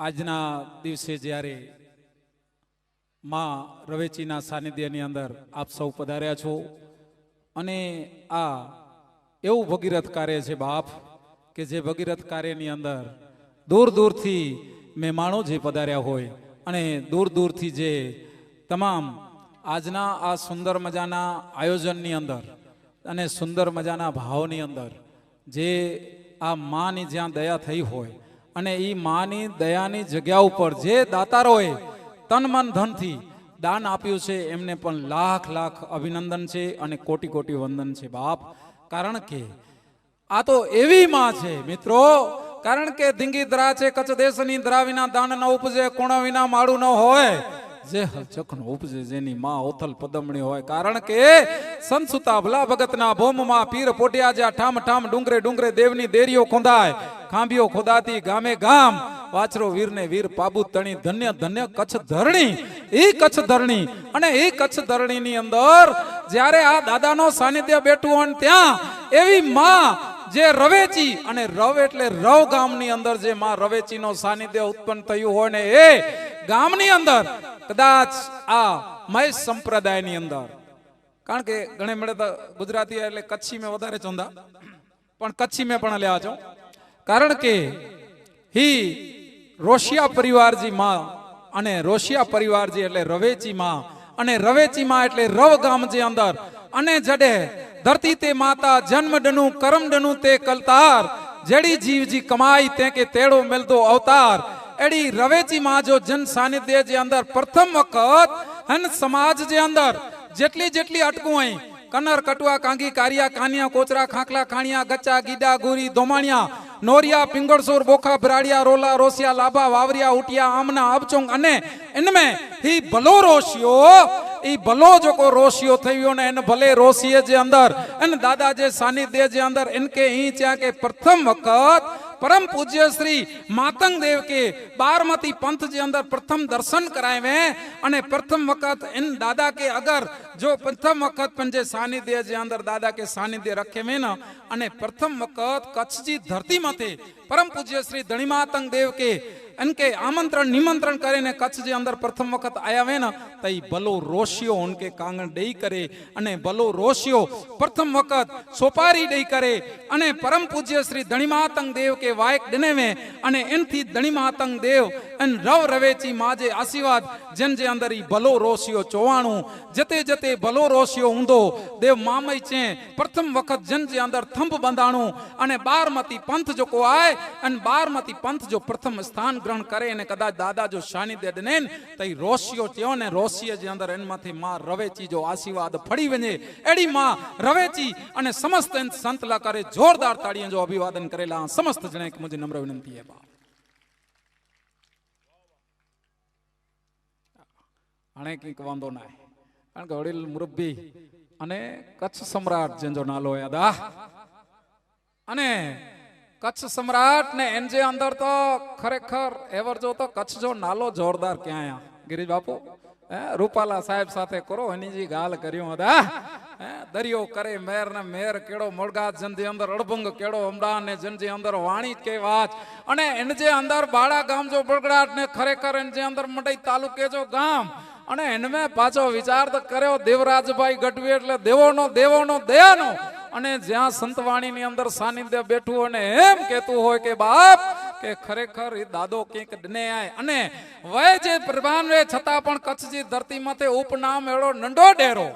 આજના દિવસે જ્યારે માં રવેચીના સાનિધ્યની અંદર આપ સૌ પધાર્યા છો અને આ એવું ભગીરથ કાર્ય છે બાપ કે જે ભગીરથ કાર્યની અંદર દૂર દૂરથી મહેમાનો જે પધાર્યા હોય અને દૂર દૂરથી જે તમામ આજના આ સુંદર મજાના આયોજનની અંદર અને સુંદર મજાના ભાવની અંદર જે આ માની જ્યાં દયા થઈ હોય અને એ માની દયાની જગ્યા ઉપર જે દાતારોએ તન મન ધનથી દાન આપ્યું છે, એમને પણ લાખ લાખ અભિનંદન છે અને કોટી કોટી વંદન છે બાપ. કારણ કે આ તો એવી માં છે, મિત્રો. કારણ કે ધીંગી ધરા છે, કચ્છ દેશની ધરા વિના દાન ન ઉપજે, કોણ વિના માળું ન હોય. જે હલચક નો ઉપજે, જેની માં ઓથલ પદમણી હોય. કારણ કે સંસુતા ભલા ભગતના ભોમમાં પીર પોટિયા જ્યાં ઠામ ઠામ ડુંગરે ડુંગરે દેવની દેરીઓ ખોંદાય ખાંભીઓ ખોદાતી ગામે ગામ, વાછરો વીર ને વીર પાબુ તણી, ધન્ય ધન્ય કચ્છ ધરણી, એ કચ્છ ધરણી અને એ કચ્છ ધરણી ની અંદર જ્યારે આ દાદાનો સાનિધ્ય બેઠું હોય ત્યાં, એવી માં જે રવેચી અને રવ એટલે રવ ગામની અંદર જે માં રવેચીનો સાનિધ્ય ઉત્પન્ન થયું હોય ને એ ગામની અંદર, કદાચ આ મહેશ સંપ્રદાયની અંદર. કારણ કે ઘણે મળે તો ગુજરાતી એટલે કચ્છી મેં વધારે ચોંધા, પણ કચ્છી મેં પણ લેવા છો. કારણ કે હી રોશિયા પરિવારજી માં અને રોશિયા પરિવારજી એટલે રવેચી માં અને રવેચી માં એટલે રવ ગામ જે અંદર અને જડે ધરતી તે માતા જન્મ ડનું, કરમ ડનું તે કલતાર, જેડી જીવજી કમાઈ તે કે તેડો મેલતો અવતાર. એડી રવેચી માં જો જન સાનિધ્ય જે અંદર પ્રથમ વખત હન સમાજ જે અંદર જેટલી જેટલી અટકું અહીં, કનર કટુઆ કાંગી કારિયા કાનિયા કોચરા ખાંકલા ખાણિયા ગચ્ચા ગીડા ગોરી ધોમાણિયા નોરિયા, પિંગળસુર, બોખા, ભરાડિયા, રોલા, રોસિયા, લાભા, વાવરિયા, ઉટિયા, આમના અબચુંગ અને એનમે હી ભલો રોશિયો એ ભલો જોકો રોશિયો થયો ને એને ભલે રોશિયે જે અંદર અને દાદા જે સાનિધ્ય જે અંદર, એનકે અહીં ત્યાં કે પ્રથમ વખત પરમ પૂજ્ય શ્રી માતંગ દેવ કે બારમતી પંથ જે અંદર પ્રથમ દર્શન કરાવે અને પ્રથમ વખત એન દાદા કે અગર જો પ્રથમ વખત પણ જે સાનિધ્ય જે અંદર દાદા કે સાનિધ્ય રખે મેં અને પ્રથમ વખત કચ્છજી ધરતી મથે પરમ પૂજ્ય શ્રી ધણીમાતંગ દેવ કે અને કે આમંત્રણ, નિમંત્રણ કરીને કચ્છ જે અંદર પ્રથમ વખત આવ્યા ને તો એ ભલો રોશિયો ઉનકે કાંગણ ડઈ કરે અને ભલો રોશિયો પ્રથમ વખત સોપારી ડઈ કરે અને પરમ પૂજ્ય શ્રી ધણીમાતંગ દેવ કે વાયક ડનેવે અને એનથી ધણીમાતંગ દેવ અને રવ રવેચી માજે આશીર્વાદ જેમ જે અંદર ઈ ભલો રોશિયો ચોવાણું, જતે જતે ભલો રોશિયો ઊંધો, દેવ મામય છે પ્રથમ વખત જન જે અંદર થંભ બંધાણું અને બારમતી પંથ જોકો આય અને બારમતી પંથ જો પ્રથમ સ્થાન નામકરણ કરે અને કદાચ દાદા જો સાનિધ્ય દનેન તઈ રોશિયો થયો ને રોશિય જે અંદર એનમાંથી માં રવેચી જો આશીર્વાદ ફળી વને એડી માં રવેચી અને સમસ્ત સંતલા કરે જોરદાર તાળીએ જો અભિવાદન કરેલા. સમસ્ત જણે એક મુજે નમ્ર વિનંતી હે બા આણે કંઈક વાંધો ના કારણ કે વડીલ મુરબ્બી અને કચ્છ સમ્રાટ જેનો નાલો યાદ અને કચ્છ સમ્રાટ ને એન જે અંદર તો ખરેખર એવર જો તો કચ્છ જો નાલો જોરદાર ક્યાં ગિરીશ બાપુ રૂપાલા સાહેબ સાથે કરો, હનીજી ગાલ કર્યું હતા. દરિયો કરે મેર ને મેર કેડો મોળગા જનજી અંદર અડભંગ કેળો અમદાન ને જનજી અંદર વાણી કે વાત. અને એન જે અંદર બાળા ગામ જો બળગડાટ ને ખરેખર એન જે અંદર મંડઈ તાલુકે જો ગામ. અને એનમે પાછો વિચાર તો કર્યો, દેવરાજભાઈ ગઢવી એટલે દેવોનો દેવોનો દયાનો અને જ્યાં સંતવાણીની અંદર સાનિધ્ય બેઠું અને એમ કહેતું હોય કે બાપ, કે ખરેખર એ દાદો કંઈક ડને આય. અને વય જે પ્રધાન વે છતાં પણ કચ્છજી ધરતીમાંથી ઉપનામ એળો નંડો ડેરો.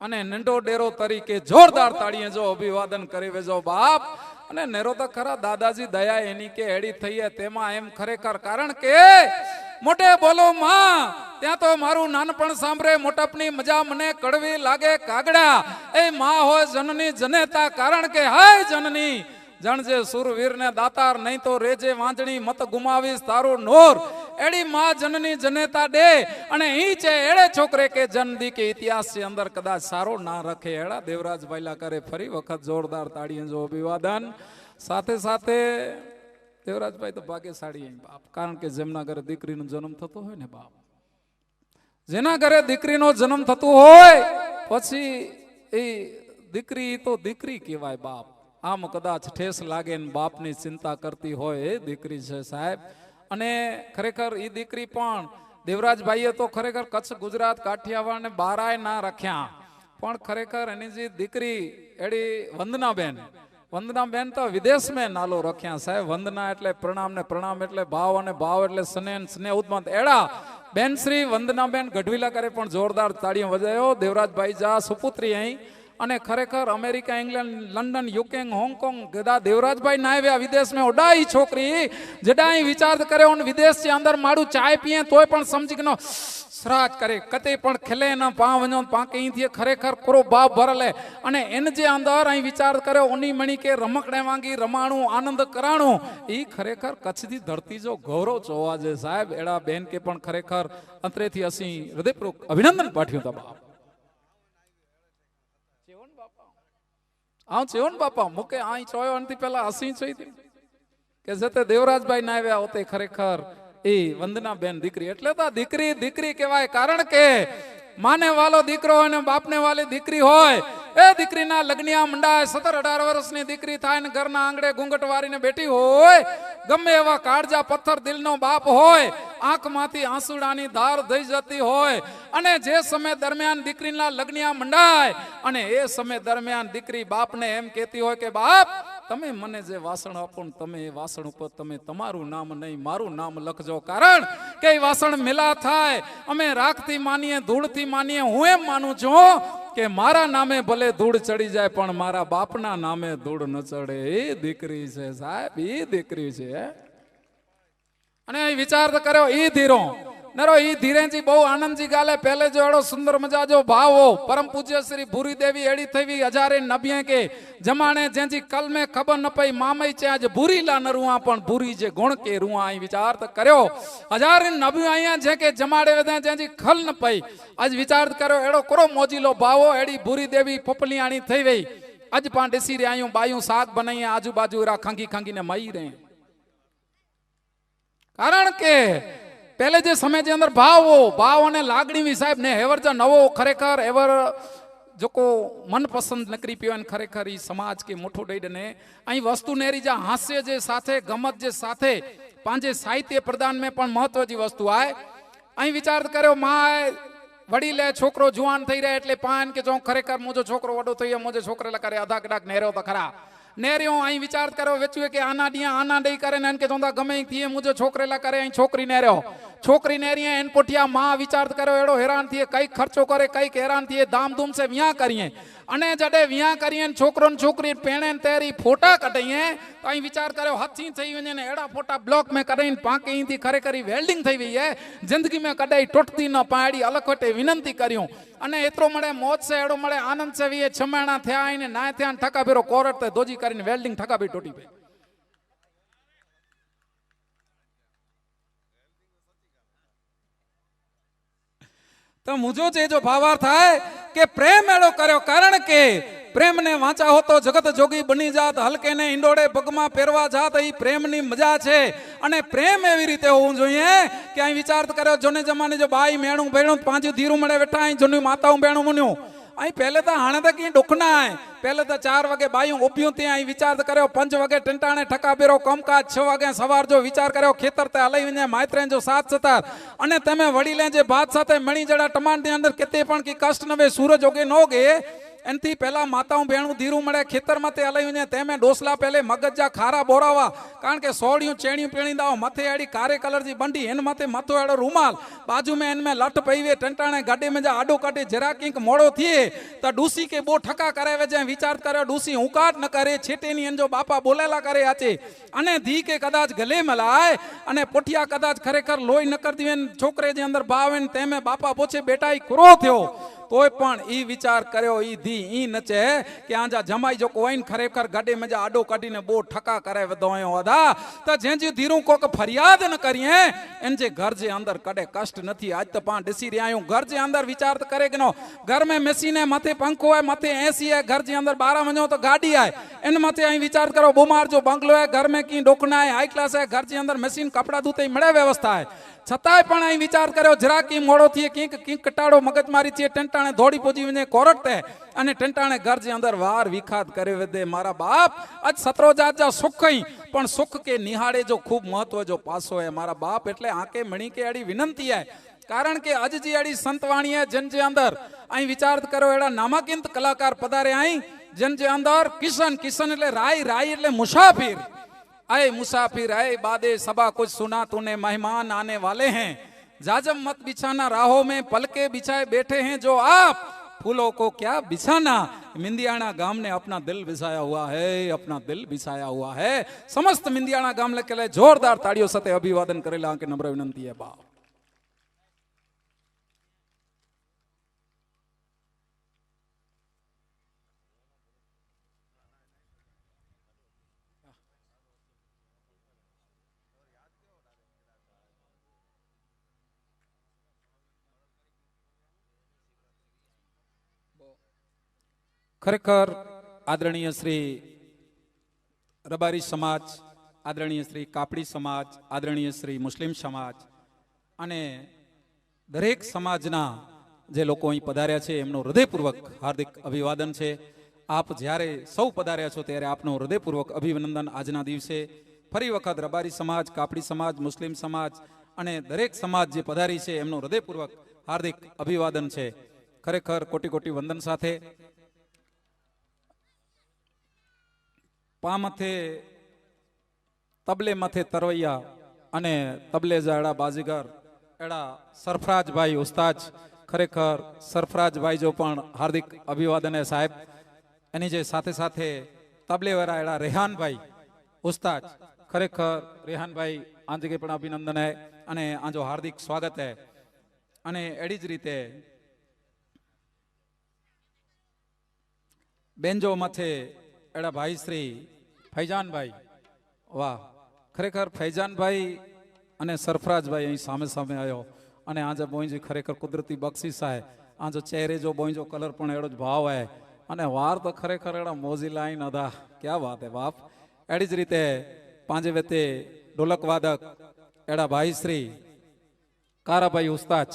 અને નંડો ડેરો તરીકે જોરદાર તાળીએ જો અભિવાદન કરી વેજો બાપ. અને નેરો તો ખરા દાદાજી દયા એની કે એડી થઈ તેમાં એમ ખરેખર. કારણ કે મોટે બોલો માં ત્યાં તો મારું નાનપણ સાંભળે, મોટપની મજા મને કડવી લાગે. કાગડા, એ માં હોય જનની જનેતા, કારણ કે હાય જનની. જણજે સુરવીર ને દાતાર નહીં તો રેજે વાંજણી મત ગુમાવીશ તારું નોર. એડી માં જનની જનેતા દે અને ઈ છે એડે છોકરે કે જનદી કે ઇતિહાસ છે અંદર કદાચ સારો ના રખે. એડા દેવરાજ ભાઈલા કરે ફરી વખત જોરદાર તાળીએ જો અભિવાદન. સાથે સાથે દેવરાજભાઈ તો ભાગ્યશાળી બાપ. કારણ કે જેમના ઘરે દીકરીનો જન્મ થતો હોય ને બાપ જેના ઘરે દીકરીનો જન્મ થતો હોય, પછી એ દીકરી તો દીકરી કહેવાય બાપ. આમ કદાચ ઠેસ લાગે ને બાપની ચિંતા કરતી હોય એ દીકરી છે સાહેબ. અને ખરેખર એ દીકરી પણ, દેવરાજભાઈએ તો ખરેખર કચ્છ ગુજરાત કાઠિયાવાડને બારાય ના રાખ્યા. પણ ખરેખર એની જે દીકરી, એડી વંદનાબેન વંદનાબેન તો વિદેશમાં નાલો રખ્યા સાહેબ. વંદના એટલે પ્રણામ ને પ્રણામ એટલે ભાવ અને ભાવ એટલે સ્નેહ સ્નેહ ઉદ્મત એડા બેન શ્રી વંદનાબેન ગઢવીલા કરે પણ જોરદાર તાળીઓ વજાયો. દેવરાજભાઈ જા સુપુત્રી અહીં. અને ખરેખર America, England, London, UK Hong Kong ગદા Devrajbhai ના આવ્યા વિદેશમાં ઓડાઈ છોકરી. જડાઈ વિચાર કર્યો અને વિદેશથી અંદર માડું ચાય પીએ તોય પણ સમજી ગયો શ્રાજ કરે. કતે પણ ખેલે ન પા વણો પાંકે. અહીંથી ખરેખર કોરો ભાવ ભરલે અને એને જે અંદર અહીં વિચાર કર્યો, ઓની મણી કે રમકડે વાંગી રમાણું, આનંદ કરાણું. એ ખરેખર કચ્છથી ધરતી જો ગૌરવ જોવા છે સાહેબ. એડા બેન કે પણ ખરેખર અંતરેથી અસી હૃદયપૂર્વક અભિનંદન પાઠવ્યું તા બાપ આવ છે ને બાપા, મુકે આઈ ચોયો નથી પેલા હસી જોઈ કે જતે દેવરાજભાઈ ના આવ્યા હોતે ખરેખર એ વંદના બેન દીકરી. એટલે તો દીકરી દીકરી કહેવાય. કારણ કે માને વાલો દીકરો અને બાપને વાલી દીકરી હોય, એ દીકરીના લગ્નિયા મંડાય સત્તર અઢાર વર્ષની દીકરી થાય ને ઘરના આંગણે ઘૂંઘટ વારીને બેઠી હોય, ગમે એવા કાળજા પથ્થર દિલનો બાપ હોય આંખમાંથી આંસુડાની ધાર થઈ જતી હોય અને જે સમય દરમિયાન દીકરીના લગ્નિયા મંડાય અને એ સમય દરમિયાન દીકરી બાપને એમ કહેતી હોય કે, બાપ, તમે મને જે વાસણ આપો ને તમે એ વાસણ ઉપર તમે તમારું નામ નહીં, મારું નામ લખજો. કારણ કે એ વાસણ મેલા થાય. અમે રાખથી માનીએ ધૂળથી માનીએ. હું એમ માનું છું કે મારા નામે ભલે ધૂળ ચડી જાય, પણ મારા બાપના નામે ધૂળ ન ચડે. એ દીકરી છે સાહેબ, એ દીકરી છે. અને વિચાર કર્યો, ઈ ધીરો. નરો, ઈ ધીરેજી બહુ આનંદજી ગાલે, પહેલે જો એડો સુંદર મજા જો ભાવો પરમ પૂજ્ય શ્રી ભૂરી દેવી એડી થઈ હજારે નબિયે કે, જમાણે જેજી કલ મેં ખબર ન પઈ મામઈ છે આજ ન રૂઆ પણ ભૂરી જે ગુણ કે રૂઆ અહીં વિચાર કર્યો. હજારે નબિયું અહીંયા છે કે જમાડે બધા જેજી ખલ ન પઈ. આજ વિચાર કર્યો, એડો કરો મોજીલો ભાવો એડી ભૂરી દેવી ફપલિયાણી થઈ ગઈ આજ પણ ડીસી રે આયું બાયું શાક બનાઈએ, આજુબાજુ રા ખંગી ખંગીને મઈ રહે. કારણ કે પહેલે જે સમય જે અંદર ભાવ ભાવ અને લાગણી સાહેબ ને હેવર જો નવો ખરેખર, એવર જોકો મનપસંદ નકરી પીવાન ખરેખર એ સમાજ કે મોટો ડૈડને અહીં વસ્તુ નેરી જા હાસ્ય જે સાથે, ગમત જે સાથે, પાંજે સાહિત્ય પ્રદાન મેં પણ મહત્વની વસ્તુ આય. અહીં વિચાર કર્યો, માય વડીલે છોકરો જુવાન થઈ રહ્યા એટલે પાન કે જો ખરેખર મોજો છોકરો વડો થઈ મુજે છોકરેલા કરે અધા કડાક નેરો તો ખરા. નેર્યો અહીં વિચાર કર્યો, વેચ્યું કે આના ડિયા આના દઈ કરે ને કે ચોંદા ગમે થી મુજબ મુજો છોકરેલા કરે, અહીં છોકરી નેર્યો. છોકરીને એરિયે એન પોઠિયા માં વિચાર કર્યો, એડો હેરાન થઈએ કઈ ખર્ચો કરે, કંઈક હેરાન થઈએ ધામધૂમ છે, વ્યાં કરીએ. અને જડે વ્યાં કરીએ છોકરો ને છોકરી પેણે ને તેરી ફોટા કઢાઈએ, તો અહીં વિચાર કર્યો હાથી થઈ વને ને એડા ફોટા બ્લોક મેં કઢાઈને પાંકે અહીંથી ખરેખરી વેલ્ડિંગ થઈ ગઈ હે જિંદગી મેં કડાઈ તૂટતી ન પાડી, અલખોટે વિનંતી કર્યું. અને એટલો મળે મોજ છે, એડો મળે આનંદ છે, વીએ છમાણા થયા ને ના થયા ઠકા ભેરો કોરટ ધોજી કરીને વેલ્ડિંગ ઠકા ભી તૂટી પડી. તો મુજો જે જો ભાવાર થાય કે પ્રેમ એડો કર્યો, કારણ કે પ્રેમને વાંચા હોતો જગત જોગી બની જાત હલકે ને ઈંડોળે પગમાં પહેરવા જાત એ પ્રેમની મજા છે. અને પ્રેમ એવી રીતે હોવું જોઈએ કે અહીં વિચાર કર્યો, જોને જમાને જો બાઈ મેણું ભેણું પાંચ ધીરું મળે બેઠા અહીં જોની માતાઓ બેણું મુન્યું અહીં પહેલે તો હાણે તો કઈ ડુખના આય. પહેલે તો ચાર વાગે બાયું ઉભ્યું ત્યાં અહીં વિચાર કર્યો, પંચ વાગે ટંટાણે ઠકા બેરો કમકાજ છ વાગે સવાર જો વિચાર કર્યો, ખેતર તે હલાઈ ને માત્રે જો સાત સતાર. અને તમે વડીલે જે ભાત સાથે મણી જડા ટમાણની અંદર કેતે પણ કે કષ્ટ નવે સૂરજ ઓગે નો ગે એનાથી પહેલાં માતાઓ ભેણું ધીરું મળે, ખેતરમાં તે હલાવ્યું ને તેમે ડોસલા પહેલે મગજા ખારા બોરાવા. કારણ કે સોળિયું, ચેણિયું પેણી દાવ મથે આડી કારે કલરથી બંડી, એન માથે માથો એડો રૂમાલ બાજુ મેં એનમે લટ પૈવે, ટંટાણે ગાડી મેં જા આડો કાઢે જરા કિંક મોડો થઈએ તો ડૂસી કે બહુ ઠકા કરાવે છે વિચાર કર્યો ડૂસી હુંકાટ ન કરે, છેટેની એન જો બાપા બોલેલા કરે આચે. અને ધી કે કદાચ ગલે મલાય, અને પોઠિયા કદાચ ખરેખર લોહી ન કરતી છોકરે જે અંદર ભાવે તેમે બાપા પોછે બેટા ક્રો થયો. તોય પણ ઈ વિચાર કર્યો, ઈ ધી, ઈ નચે, કે આંજા જમાઈ જો કોઈન ખરેખર ગાડી મેં આડો કાઢીને બહુ ઠકા કરે વધોયો હતા તો જે જે ધીરું કોક ફરિયાદ ન કરીએ, એન જે ઘર જે અંદર કડે કષ્ટ નથી, આજ તો પાં ડિસી રહ્યા હું. ઘર જે અંદર વિચાર કરે કે નો, ઘર મેં મેસીને માથે પંખો હોય, માથે એસી હોય, ઘર જે અંદર બારા વજો તો ગાડી આય. એન માથે અહીં વિચાર કરો, બીમાર જો બંગલો હે ઘર મેં કી ડોકના હે હાઈ ક્લાસ હે ઘર જે અંદર મશીન, કપડા ધોતે મળે વ્યવસ્થા હે છતાંય પણ અહીં વિચાર કર્યો જરાક ઈ મોડો થઈએ કીક કીક કટાડો મગજ મારી છે, ટંટાણે દોડી પોજીને કોરટતે અને ટંટાણે ઘર જે અંદર વાર વિખાત કરે વેદે, મારા બાપ, આજ સતરો જાત જા સુખ પણ સુખ કે નિહાળે જો ખૂબ મહત્વ જો પાસો હે. મારા બાપ એટલે આંકે મણી કે અડી વિનંતી હે, કારણ કે અજજી આડી સંતવાણી હે, જન જે અંદર. અહીં વિચાર કરો એડા નામાંકિત કલાકાર પધારે અહીં, જન જે અંદર કિશન કિશન એટલે રાય રાય એટલે મુસાફિર. आए मुसाफिर आए बादे सबा कुछ सुना तूने मेहमान आने वाले हैं जाजम मत बिछाना राहों में पलके बिछाए बैठे हैं जो आप फूलों को क्या बिछाना मिंदियाना गांव ने अपना दिल बिछाया हुआ है अपना दिल बिछाया हुआ है समस्त मिंदियाना गांव के लिए जोरदार ताड़ियों सते अभिवादन करेला के नम्र विनंती है बाप ખરેખર આદરણીય શ્રી રબારી સમાજ, આદરણીય શ્રી કાપડી સમાજ, આદરણીય શ્રી મુસ્લિમ સમાજ અને દરેક સમાજના જે લોકો અહીં પધાર્યા છે, એમનું હૃદયપૂર્વક હાર્દિક અભિવાદન છે. આપ જ્યારે સૌ પધાર્યા છો, ત્યારે આપનું હૃદયપૂર્વક અભિનંદન આજના દિવસે. ફરી વખત રબારી સમાજ, કાપડી સમાજ, મુસ્લિમ સમાજ અને દરેક સમાજ જે પધારી છે, એમનું હૃદયપૂર્વક હાર્દિક અભિવાદન છે. ખરેખર કોટી કોટી વંદન સાથે. પા મથે, તબલે મથે તરવૈયા અને તબલે જાડા બાજીગર. એડા સરફરાજભાઈ ઉસ્તાજ ખરેખર સરફરાજભાઈ જો પણ હાર્દિક અભિવાદન સાહેબ. એની જે સાથે સાથે તબલેવાળા એડા રેહાનભાઈ ઉસ્તાજ ખરેખર રેહાનભાઈ આંજગે પણ અભિનંદન હે અને આજો હાર્દિક સ્વાગત હે. અને એડી જ રીતે બેન્જો મથે એડા ભાઈ શ્રી ફૈજાનભાઈ. વાહ, ખરેખર ફૈજાનભાઈ અને સરફરાજભાઈ અહીં સામે સામે આવ્યો. અને આજે બોઈજી ખરેખર કુદરતી બક્ષિસ છે આજો ચહેરે જો બોઈજો કલર પણ એડો જ ભાવ હે અને વાર તો ખરેખર એડા મોજી લાઈન અદા ક્યાં વાત હે બાપ? એડી જ રીતે પાંજે વેતે ઢોલક વાદક એડા ભાઈ શ્રી કારાભાઈ ઉસ્તાજ.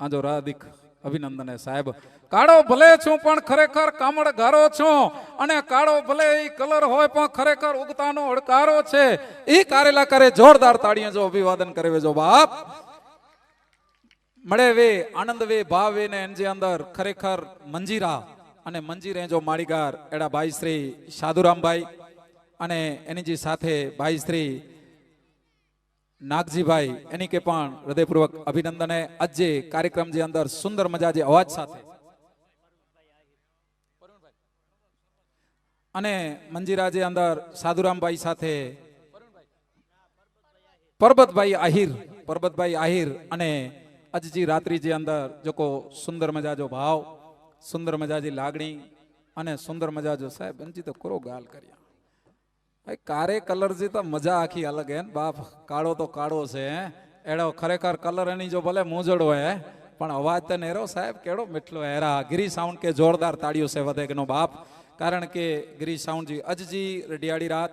આજો રાધિક અભિનંદન સાહેબ. કાળો ભલે છું પણ ખરેખર કામળ ગારો છું. અને કાળો ભલે એ કલર હોય, પણ ખરેખર ઉગતાનો હડકારો છે. એ કારેલા કરે જોરદાર તાળીઓ જો અભિવાદન કરે જો બાપ. મળે વે, આનંદ વે, ભાવે ને એનજે અંદર ખરેખર મંજીરા અને મંજીરે જો માળીગાર એડા ભાઈ શ્રી સાધુરામભાઈ અને એની જે સાથે ભાઈ શ્રી નાગજીભાઈ, એની કે પણ હૃદયપૂર્વક અભિનંદન. આજે કાર્યક્રમ જે અંદર સુંદર મજા જે અવાજ સાથે અને મંજીરાજે અંદર સાધુરામભાઈ સાથે પરબતભાઈ આહિર પરબતભાઈ આહિર અને અજજી રાત્રિજી અંદર જોકો સુંદર મજા જો ભાવ, સુંદર મજાજી લાગણી અને સુંદર મજા જો સાહેબ અંજી તો કરો ગાલ કર્યા. ભાઈ, કારે કલર જે તો મજા આખી અલગ હે બાપ, કાળો તો કાળો છે એડો ખરેખર કલર એની જો ભલે મોજડો હે, પણ અવાજ તો નેરો સાહેબ કેડો મીઠલો હેરા ગિરી સાઉન્ડ કે જોરદાર તાળીઓ છે વધે નો બાપ. કારણ કે ગિરી સાઉન્ડજી અજજી રઢિયાળી રાત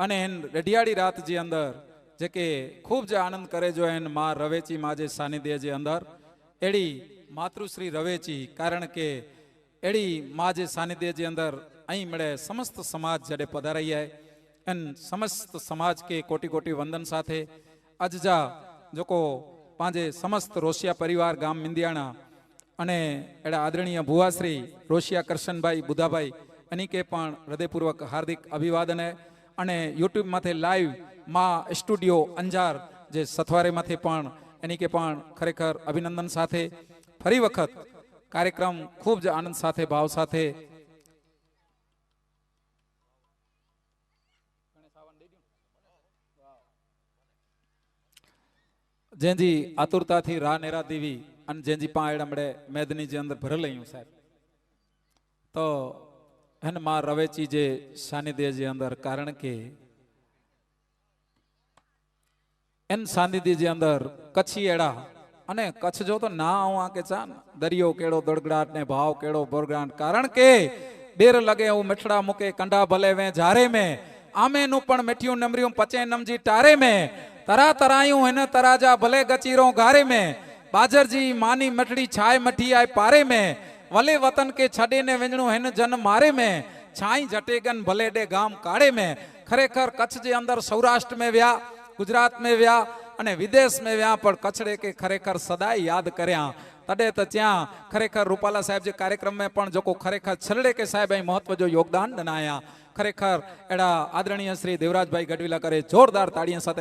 અને એન રઢિયાળી રાત જે અંદર, જે કે ખૂબ જે આનંદ કરે જો એનમાં રવેચી, માં જે સાનિધ્ય જે અંદર, એડી માતૃશ્રી રવેચી, કારણ કે એડી માં જે સાનિધ્ય જે અંદર અહીં મળે સમસ્ત સમાજ જ્યારે પધારાઈ જાય એન સમસ્ત સમાજ કે કોટી કોટી વંદન સાથે. અજજા જોકો પાંજે સમસ્ત રોશિયા પરિવાર ગામ મિંદિયાણા અને એડા આદરણીય ભુવાશ્રી રોશિયા કરશનભાઈ બુધાભાઈ એની કે પણ હૃદયપૂર્વક હાર્દિક અભિવાદન અને યુટ્યુબમાંથી લાઈવમાં સ્ટુડિયો અંજાર, જે સથવારેમાંથી પણ એની કે પણ ખરેખર અભિનંદન સાથે ફરી વખત કાર્યક્રમ ખૂબ જ આનંદ સાથે, ભાવ સાથે જેજી આતુરતાથી રાહ નેરા દેવી અને જેની પાયડ હમણે મેદની જે અંદર ભરેલું સાહેબ. તો એને માં રવેચી જે સાનિધ્ય જે અંદર, કારણ કે એન સાનિધ્ય જે અંદર કચ્છી એડા અને કચ્છ જો તો ના આવું આ કે ચાન દરિયો કેળો દડગડાટ ને ભાવ કેળો બોરગાંઠ કારણ કે બેર લગે હું મીઠડા મૂકે, કંડા ભલે વે જારે મે આમે નું પણ મીઠિયું નમર્યું, પચે નમજી ટારે મે, તરા તરાયું એને તરાજા ભલે ગચીરો ગારે में बाजर जी બાજરજી, માની મટડી છાય મઠી આય પારે મેં. વલે વતન કે છડેને વેંજણું હેન જન મારે મેં. છાઈ જટેગન ભલે ડે ગામ કાઢે મેં. ખરેખર કચ્છ જે અંદર સૌરાષ્ટ્ર મેં વ્યા, ગુજરાત में વ્યા અને વિદેશ મેં વ્યા પણ કચ્છડે કે ખરેખર સદાય યાદ કર્યા. તડે તો ત્યાં ખરેખર રૂપાલા સાહેબ જે કાર્યક્રમમાં પણ જોકો ખરેખર છરડે કે સાહેબ અહીં મહત્વ જો યોગદાન દનાયા ખરેખર એડા આદરણીય શ્રી દેવરાજભાઈ ગઢવીલા કરે જોરદાર તાળીયા સાથે